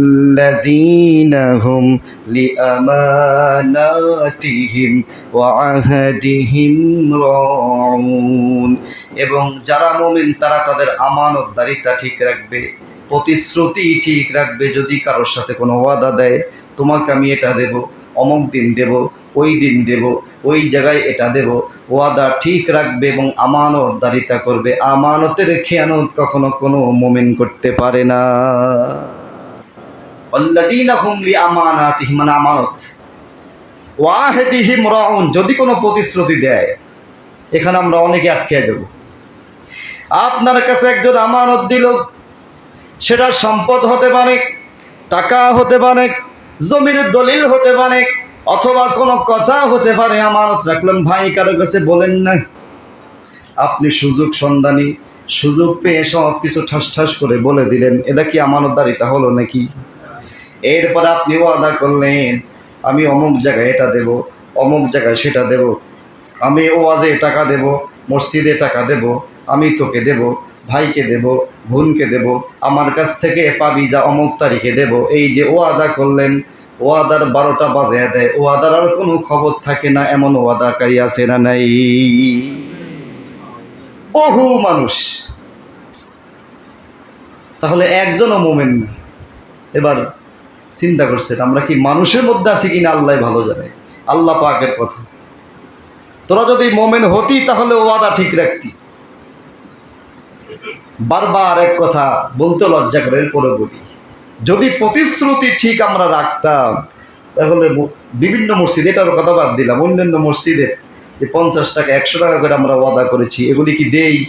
الذين هم لأماناتهم وعهدهم راعون এবং যারা মুমিন তারা তাদের আমানতদারিতা ঠিক রাখবে প্রতিশ্রুতি ঠিক রাখবে যদি কারোর সাথে কোনো ওয়াদা দেয় তোমাকে আমি এটা দেব অমুক দিন দেব ওই দিন দেব ওই জায়গায় এটা দেব ওয়াদা ঠিক রাখবে এবং আমানতদারিতা করবে আমানতের খেয়ানত কখনো কোনো মোমেন করতে পারে না মানে আমানত। যদি কোনো প্রতিশ্রুতি দেয়, এখানে আমরা অনেকে আটকে যাব। আপনার কাছে একজন আমানত দিল সেটা সম্পদ হতে পারে, টাকা হতে পারে, জমির দলিল হতে পারে, অথবা কোনো কথা হতে পারে, আমানত রাখলাম ভাই কারও কাছে বলেন না আপনি সুযোগ সন্ধানী, সুযোগ পেয়ে সব কিছু ঠাস ঠাস করে বলে দিলেন, এটা কি আমানতদারিতা হলো নাকি? এরপর আপনি ওয়াদা করলেন, আমি অমুক জায়গায় এটা দেব, অমুক জায়গায় সেটা দেব, আমি ওয়াজে টাকা দেব, মসজিদে টাকা দেব, আমি তোকে দেব, ভাইকে দেব, বোনকে দেব, আমার কাছ থেকে পাবি যা অমুক তারিখে দেব। এই যে ও ওয়াদা করলেন, ওয়াদার বারোটা বাজে দেয় ওয়াদার আর কোনো খবর থাকে না, এমন ওয়াদাকারী আছে না নাই? বহু মানুষ। তাহলে একজনও মোমেন না। এবার চিন্তা করছেন আমরা কি মানুষের মধ্যে আছি কিনা আল্লাহ ভালো জানে। আল্লাহ পাকের কথা। তোরা যদি মোমেন হতি তাহলে ওয়াদা ঠিক রাখতি। বারবার এক কথা বলতে লজ্জা করে, এরপরে বলি। যদি প্রতিশ্রুতি ঠিক আমরা রাখতাম, তাহলে বিভিন্ন মসজিদ, এটার কথা বাদ দিলাম, অন্যান্য মসজিদের যে পঞ্চাশ টাকা, একশো টাকা করে আমরা ওয়াদা করেছি, এগুলি কি দেই?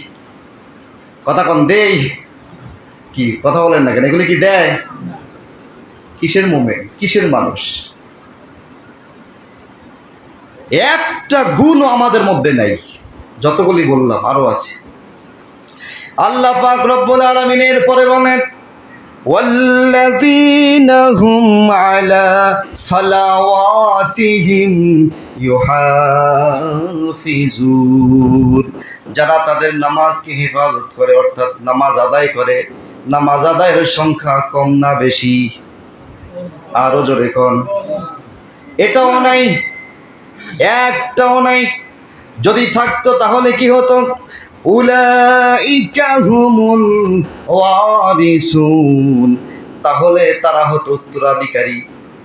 কথা কন দেই? কি, কথা বলেন না কেন, এগুলি কি দেয়? কিসের মোমেন্ট কিসের মানুষ একটা গুণও আমাদের মধ্যে নাই যতগুলি বললাম আরো আছে আল্লাহ পাক রব্বুল আলামিনের পরে বলেন والذين هم على صلواتهم يحافظون যারা তাদের নামাজকে হেফাজত করে অর্থাৎ নামাজ আদায় করে নামাজ আদায়ের সংখ্যা কম না বেশি আরও জোরে কন। এটাও নাই, একটাও নাই। যদি থাকতো তাহলে কি হতো? তাহলে তারা হতো উত্তরাধিকারী।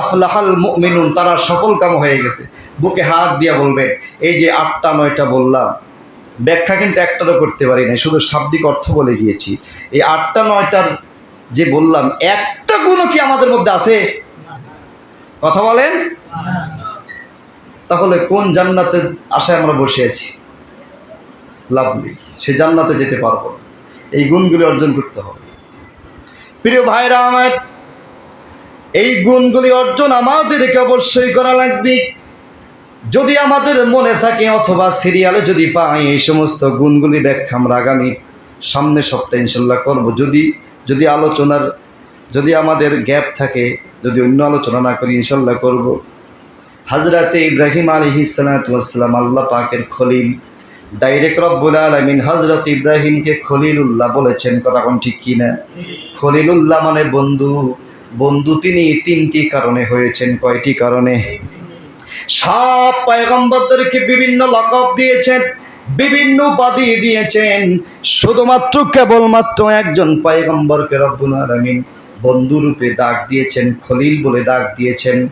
আফলাহাল মুমিনুন তারা সফল কাম হয়ে গেছে। বুকে হাত দিয়া বলবে এই যে আটটা, নয়টা বললাম, ব্যাখ্যা কিন্তু একটারও করতে পারি না শুধু শাব্দিক অর্থ বলে গিয়েছি এই আটটা, নয়টার যে বললাম, একটা গুণও কি আমাদের মধ্যে আছে? কথা বলেন? তাহলে কোন জান্নাতের আশায় আমরা বসে আছি? লাভ নেই, সে জান্নাতে যেতে পারব এই গুণগুলি অর্জন করতে হবে। প্রিয় ভাইরা, আমার এই গুণগুলি অর্জন আমাদেরকে অবশ্যই করা লাগবে। যদি আমাদের মনে থাকে অথবা সিরিয়ালে যদি পাই, এই সমস্ত গুণগুলি ব্যাখ্যা আমরা আগামী সামনের সপ্তাহে ইনশাল্লাহ করব। যদি যদি আলোচনার, যদি আমাদের গ্যাপ থাকে, যদি অন্য আলোচনা না করি ইনশাল্লাহ করব। হাজরাতে ইব্রাহিম আলহি সালাতাম আল্লাহ পাকের খলিল ডাইরেক্ট রব্বুল আলমিন হজরত ইব্রাহিমকে খলিলুল্লাহ বলেছেন। কথা কোন ঠিক কিনা? খলিলুল্লাহ মানে বন্ধু। বন্ধু, তিনি তিনটি কারণে হয়েছেন, কয়টি কারণে? সব পয়গম্বরদেরকে বিভিন্ন লকব দিয়েছেন, বিভিন্ন উপাধি দিয়েছেন, শুধুমাত্র কেবলমাত্র একজন পয়গম্বরকে রব্বুল আলমিন বন্ধুরূপে ডাক দিয়েছেন, খলিল বলে ডাক দিয়েছেন।